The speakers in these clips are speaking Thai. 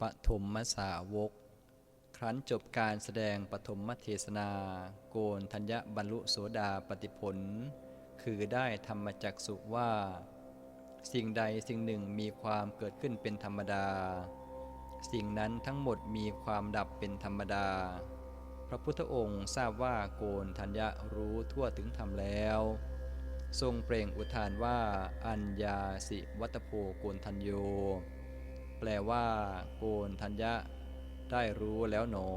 ปฐมสาวก ครั้นจบการแสดงปฐมเทศนา โกนธัญญบรรลุโสดาปติผล คือได้ธรรมจักสุว่า สิ่งใดสิ่งหนึ่งมีความเกิดขึ้นเป็นธรรมดา สิ่งนั้นทั้งหมดมีความดับเป็นธรรมดา พระพุทธองค์ทราบว่าโกนธัญญรู้ทั่วถึงธรรมแล้วทรงเปล่งอุทานว่า อัญญาสิวัตโพโกนทัญโย แปลว่า โกนทัญญะ ได้รู้แล้วหนอ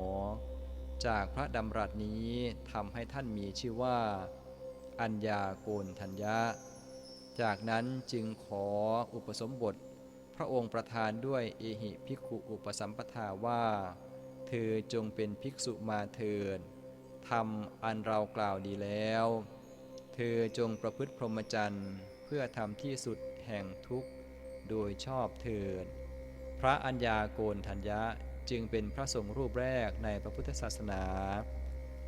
จากพระดำรัสนี้ทำให้ท่านมีชื่อว่า อัญญาโกนทัญญะ จากนั้นจึงขออุปสมบท พระองค์ประทานด้วยเอหิภิกขุอุปสัมปทาว่า เธอจงเป็นภิกษุมาเถิดทำอันเรากล่าวดีแล้ว เธอจงประพฤติพรหมจรรย์ เพื่อทำที่สุดแห่งทุกข์ โดยชอบเถิด พระอัญญาโกนทัญญะจึงเป็นพระสงฆ์รูปแรกในพระพุทธศาสนา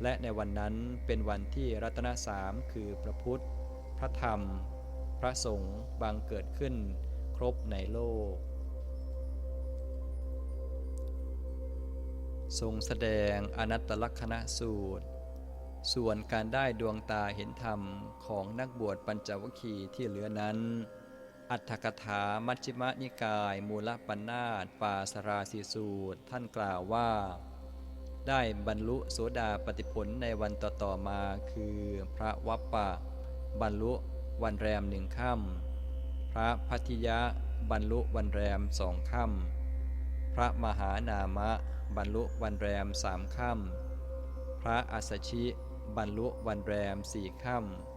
และในวันนั้นเป็นวันที่รัตนสามคือพระพุทธ พระธรรม พระสงฆ์บังเกิดขึ้นครบในโลก ทรงแสดงอนัตตลักษณะสูตร ส่วนการได้ดวงตาเห็นธรรมของนักบวชปัญจวัคคีย์ที่เหลือนั้น อัตถกถามัชฌิมนิกาย มูลปัญนาตปาสราสีสูตร ท่านกล่าวว่า ได้บรรลุโสดาปติผลในวันต่อๆมาคือพระวัปปะ บรรลุวันแรมหนึ่งค่ำพระพัทิยะบรรลุวันแรมสองค่ำพระมหานามะ บรรลุวันแรมสามค่ำพระอัสสชิ บรรลุวันแรมสี่ค่ำ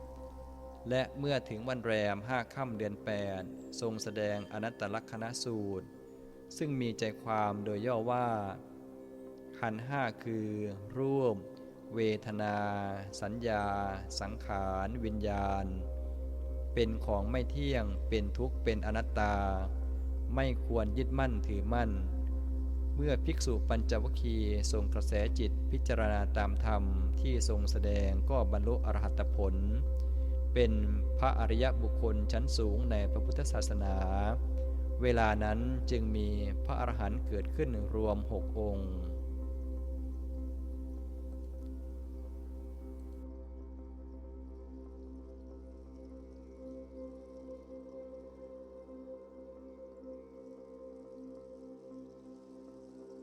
และเมื่อถึงวันแรมห้าค่ำเดือนแปดทรงแสดงอนัตตลักษณสูตร ซึ่งมีใจความโดยย่อว่า ขันห้าคือ รูป เวทนา สัญญา สังขาร วิญญาณ เป็นของไม่เที่ยงเป็นทุกข์เป็นอนัตตา ไม่ควรยึดมั่นถือมั่น เมื่อภิกษุปัญจวคีทรงกระแสจิตพิจารณาตามธรรมที่ทรงแสดงก็บรรลุอรหัตผล เป็นพระอริยบุคคลชั้นสูงในพระพุทธศาสนา เวลานั้นจึงมีพระอรหันต์เกิดขึ้นรวมหกองค์